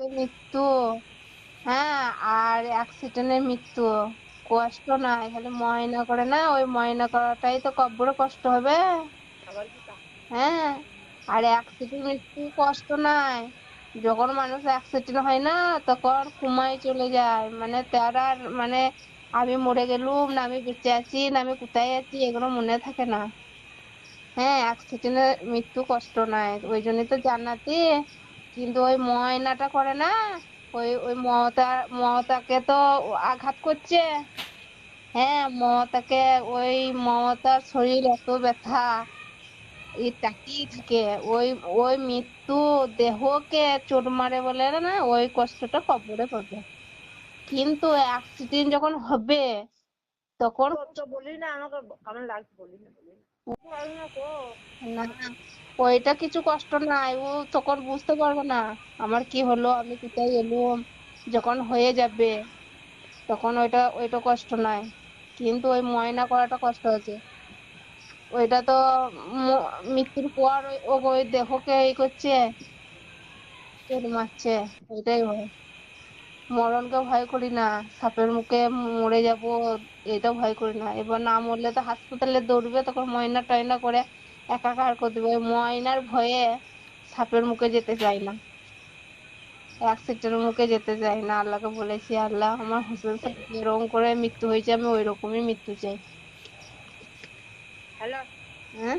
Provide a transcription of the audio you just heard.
মৃত্যু। হ্যাঁ আর অ্যাক্সিডেন্টের মৃত্যু। কষ্ট নাই, খালি ময়না করে না, ওই ময়না করাটাই তো কব্বরে কষ্ট হবে। হ্যাঁ আর অ্যাক্সিডেন্ট মৃত্যু কষ্ট নাই। যখন মানুষ অ্যাক্সিডেন্ট হয় না, তখন কুমায় চলে যায়। মানে তার আর মানে আমি মরে গেলুম না, আমি বেঁচে আছি না, আমি কোথায় আছি, এগুলো মনে থাকে না। হ্যাঁ অ্যাক্সিডেন্টে মৃত্যু কষ্ট নাই। ওই জন্যই তো জান্নাতি। কিন্তু ওই ময়নাটা করে না? ওই ওই মমতা, মমতাকে তো আঘাত করছে। হ্যাঁ মমতাকে, ওই মমতার শরীর এত ব্যথা। তাকিয়ে থাকে? ওই ওই মৃত্যু দেহকে চোট মারে বলে না, ওই কষ্টটা কবরে পাবে কিন্তু অ্যাক্সিডেন্ট যখন হবে তখন তো বলি না আমাকে কেমন লাগছে বলি না বলি না। না ওইটা কিছু কষ্ট নাই ও তখন বুঝতে পারবে না। আমার কি হলো আমি কোথায় এলুম যখন হয়ে যাবে তখন ওইটা ওইটা কষ্ট নাই। কিন্তু ওই ময়না করাটা কষ্ট আছে ওইটা তো মৃত্যুর পর ওই- ও ওই দেহকে এই করছে মারছে ওইটাই ভয় মরণকে ভয় করি না সাপের মুখে মরে যাব এটা ভয় করি না। এবার না মরলে তো হাসপাতালে দৌড়বে তখন ময়না টয়না করে একাকার করে দেবে। ময়নার ভয়ে সাপের মুখে যেতে চাই না। অ্যাক্সিডেন্টের মুখে যেতে চাই না। আল্লাহকে বলেছি আল্লাহ আমার হোসেন স্যার এরকম করে মৃত্যু হয়েছে আমি ওই রকমই মৃত্যু চাই। হ্যালো হ্যাঁ?